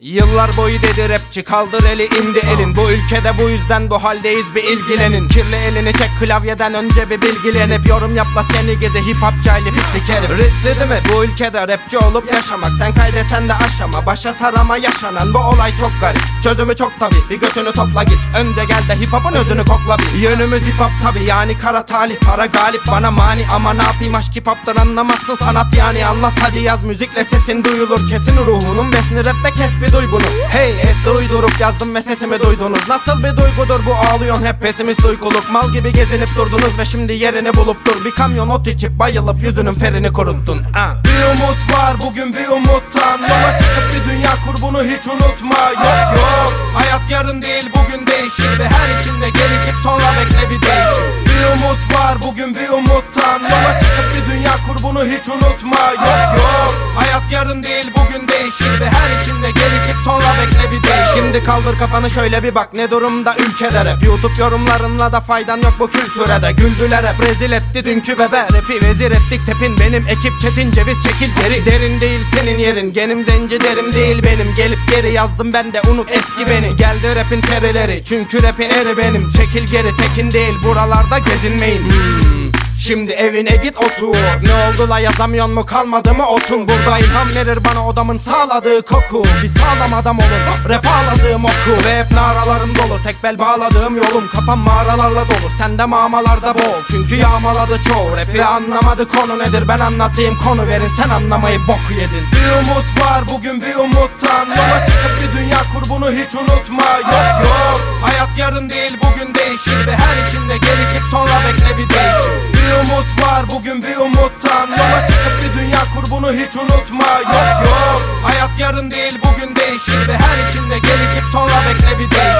Yıllar boyu dedi rapçi kaldır eli indi elin. Bu ülkede bu yüzden bu haldeyiz bir ilgilenin. Kirli elini çek klavyeden önce bir bilgilenip. Yorum yapla seni gidi hip hop cahili pislik herif. Riskli değil mi? Bu ülkede rapçi olup yaşamak. Sen kaydetsen de aşama başa sarama yaşanan. Bu olay çok garip. Çözümü çok tabi Bir götünü topla git. Önce gel de hip hop'un özünü kokla bir. Yönümüz hip hop tabi yani kara talih para galip Bana mani. Ama ne yapayım? Aşk hip hop'tan anlamazsın. Sanat yani Anlat. Hadi yaz müzikle sesin duyulur. Kesin ruhunun Besni rapte kes bir duy bunu. Hey esli uydurup yazdım ve sesimi duydunuz. Nasıl bir duygudur bu ağlıyorsun? Hep pesimist uykuluk Mal gibi gezinip durdunuz ve şimdi yerini bulup dur. Bir kamyon ot içip bayılıp yüzünün ferini kuruttun ha. Bir umut var bugün bir umuttan Yola çıkıp bir dünya kur bunu hiç unutma. Yok yok. Hayat yarın değil bugün değişir Ve her işinde gelişip sonra bekle bir değişim. Bir umut var bugün bir umuttan Yola çıkıp bir dünya kur bunu hiç unutma. Yok yok. Hayat yarın değil bugün değişir Ve her işinde gelişip Şimdi kaldır kafanı şöyle bir bak ne durumda ülkede rap YouTube yorumlarınla da faydan yok bu kültüre de. Güldüler hep rezil etti dünkü bebe. Rapi vezir ettik tepin benim ekip. Çetin ceviz çekil geri. Derin değil senin yerin. Genim zenci derim değil benim. Gelip geri yazdım ben de unut eski beni. Geldi rapin terileri çünkü rapin eri benim. Çekil geri tekin değil buralarda gezinmeyin. Hmm. Şimdi evine git otur. Ne oldu la yazamıyor mu kalmadı mı? Otun Burada ilham verir bana odamın sağladığı koku. Bir sağlam adam olun rap ağladığım oku. Ve hep naralarım dolu tek bel bağladığım yolum. Kafam mağaralarla dolu sende mağmalarda bol Çünkü yağmaladı çoğu rapi anlamadı konu nedir? Ben anlatayım konu verin sen anlamayı boku yedin. Bir umut var bugün bir umuttan. Yola çıkıp bir dünya kur bunu hiç unutma. Yok yok. Hayat yarın değil bugün değişir Ve her işinde hiç unutma. Yok yok. Hayat yarın değil bugün değişir Ve her işinde gelişip sonra bekle bir değişim